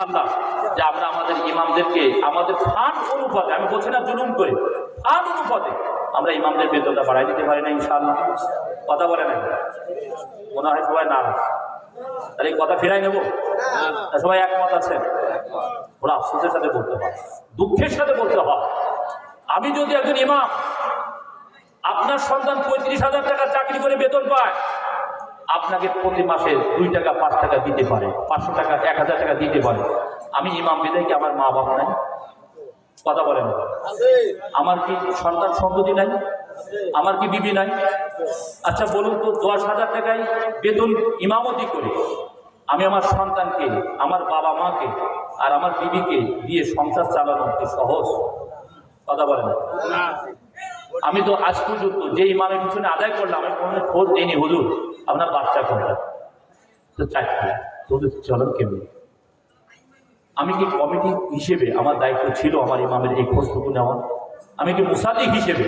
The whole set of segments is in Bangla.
আল্লাহ যে আমরা আমাদের ইমামদেরকে, আমাদের ফান্ড অনুপাতে, আমি বলছি না জুলুম করে ফান্ড অনুপাতে আমরা ইমামদের বেতনটা বাড়াই দিতে পারি না, ইনশাআল্লাহ। কথা বলে না মনে হয় সবাই না। তাহলে কথা ফেরাই নেব? সবাই একমত আছেন? ওরা আফসোসের সাথে বলতে হয়, দুঃখের সাথে বলতে হয়। আমি যদি একজন ইমাম, আপনার সন্তান পঁয়ত্রিশ হাজার টাকা চাকরি করে বেতন পায় আপনাকে প্রতি মাসে দুই টাকা, পাঁচ টাকা দিতে পারে, পাঁচশো টাকা, এক হাজার টাকা দিতে পারে। আমি ইমাম বিদায় কি আমার মা বাবা নাই? কথা বলেন। আমার কি সন্তান সন্ততি নাই? আমার কি বিবি নাই? আচ্ছা বলুন তো, দশ হাজার টাকায় বেতন ইমামতি করে আমি আমার সন্তানকে, আমার বাবা মাকে আর আমার বিবিকে দিয়ে সংসার চালানো কি সহজ? কথা বলেন। আমি তো আজ পর্যন্ত যে ইমামের পিছনে আদায় করলাম, আমি কোনো খোঁজ নেইনি, হুজুর, আপনার বাচ্চা কোনটা? তো চারটে তোদের চলেন আমি কি কমিটি হিসেবে আমার দায়িত্ব ছিল আমার ইমামের এই খোঁজটুকু নেওয়া? আমি কি মুসাদি হিসেবে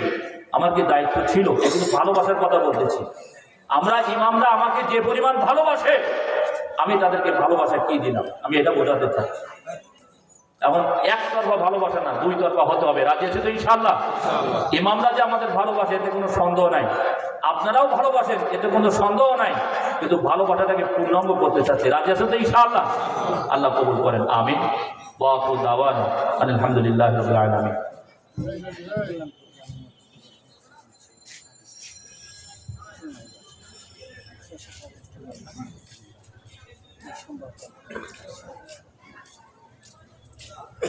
আমার কি দায়িত্ব ছিল? এগুলো ভালোবাসার কথা বলতেছি। আমরা ইমামরা আমাকে যে পরিমাণ ভালোবাসে, আমি তাদেরকে ভালোবাসা কি দিলাম? আমি এটা বোঝাতে চাচ্ছি। এখন একতরফা ভালোবাসা না দুই তরফা হতে হবে। রাজি আছে তো ইনশাল্লাহ ইমামরা যে আমাদের ভালোবাসে এতে কোনো সন্দেহ নাই। আপনারাও ভালোবাসেন এতে কোনো সন্দেহ নাই। কিন্তু ভালোবাসাটাকে পূর্ণাঙ্গ করতে চাচ্ছে। রাজি আছে তো ইনশাল্লাহ আল্লাহ কবুল করেন। আমি দাওয়ান। আলহামদুলিল্লাহ আলমী এনারা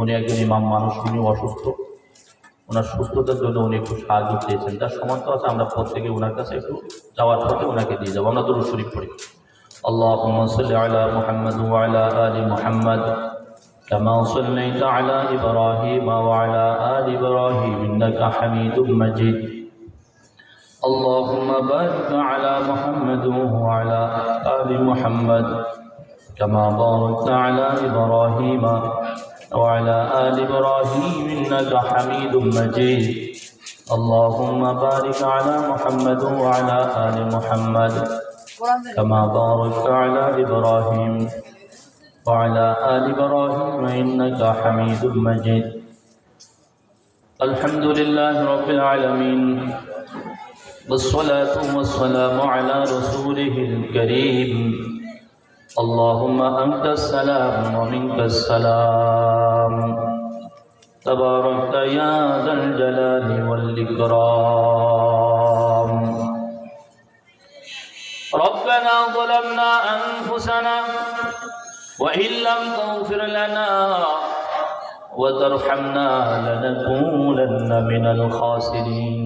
উনি একজন ইমাম মানুষ উনি অসুস্থ ওনার সুস্থতার জন্য উনি একটু সাহায্য চেয়েছেন তার সমর্থ আছে আমরা প্রত্যেকে ওনার কাছে একটু যাওয়ার পথে ওনাকে দিয়ে যাবো আমরা দরুদ শরীফ পড়ি اللهم صل على محمد وعلى آل محمد كما صليت على إبراهيم وعلى آل إبراهيم إنك حميد مجيد اللهم بارك على محمد وعلى آل محمد كما باركت على إبراهيم وعلى آل إبراهيم إنك حميد مجيد. اللهم بارك على محمد وعلى آل محمد كما باركت على إبراهيم وعلى آل إبراهيم إنك حميد مجيد. الحمد لله رب العالمين. والصلاة والسلام على رسوله الكريم. اللهم أنت السلام ومنك السلام. تباركت يا ذا الجلال والإكرام. ربنا ظلمنا أنفسنا وإن لم تغفر لنا وترحمنا لنكونن من الخاسرين.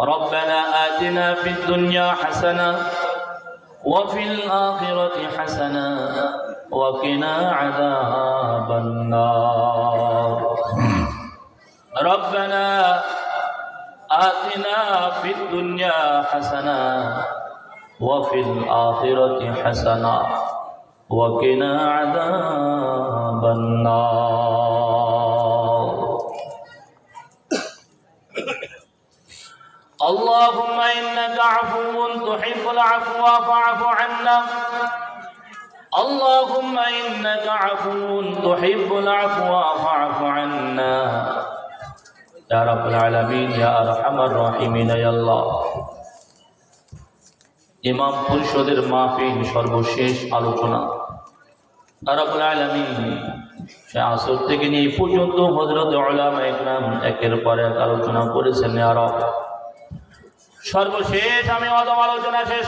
ربنا آتنا في الدنيا حسنة وفي الآخرة حسنة وقنا عذاب النار. ربنا آتنا في الدنيا حسنة وفي الآخرة حسنة وقنا عذاب النار. اللهم إنك عفو تحب العفو فاعف عنا اللهم إنك عفو تحب العفو فاعف عنا يا رب العالمين يا أرحم الراحمين يا الله ইমাম পরিষদের মাহফিল সর্বশেষ আলোচনা আরবুল আলমী সে আসর থেকে নিয়ে এই পর্যন্ত হজরত ওলামা ইকরাম একের পর এক আলোচনা করেছেন আরব সর্বশেষ আমি অদম আলোচনা শেষ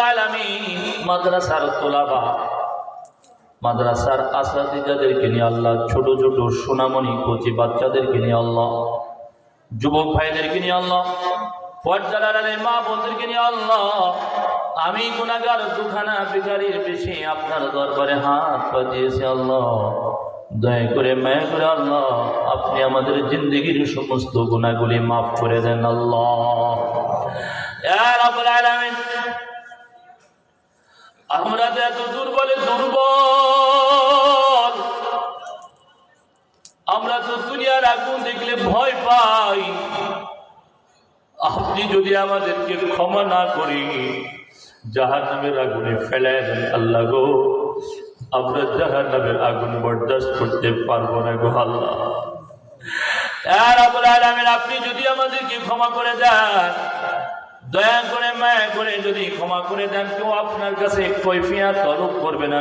আলমিন মাদ্রাসার তোলাবা। মাদ্রাসার নিয়ে আল্লাহ, ছোট ছোট সোনামণি কচি বাচ্চাদেরকে নিয়ে আল্লাহ। যুবক ভাইদেরকে নিয়ে আল্লাহ। নিয়ে আমি গুণাগার দুখানা বেকারির বেশি আপনার দরবারে হাত পাতিয়েছি আল্লাহ। দয়া করে, মায়া করে, আল্লাহ, আপনি আমাদের জিন্দগির সমস্ত গুণাগুলি মাফ করে দেন, আল্লাহ। আমরা তো এত দুর্বলে, দুর্বল, আমরা তো দুনিয়ার আগুন দেখলে ভয় পাই। আপনি যদি আমাদেরকে ক্ষমা না করি জাহান নামের আগুনে ফেলে দেন আল্লাহ গো। আমরা জাহান নামের আগুন বরদাস্ত করতে পারব না গো আল্লাহ। আপনি যদি আমাদেরকে ক্ষমা করে দেন, দয়া করে মায়া করে যদি ক্ষমা করে দেন, কেউ আপনার কাছে কৈফিয়া তলব করবে না।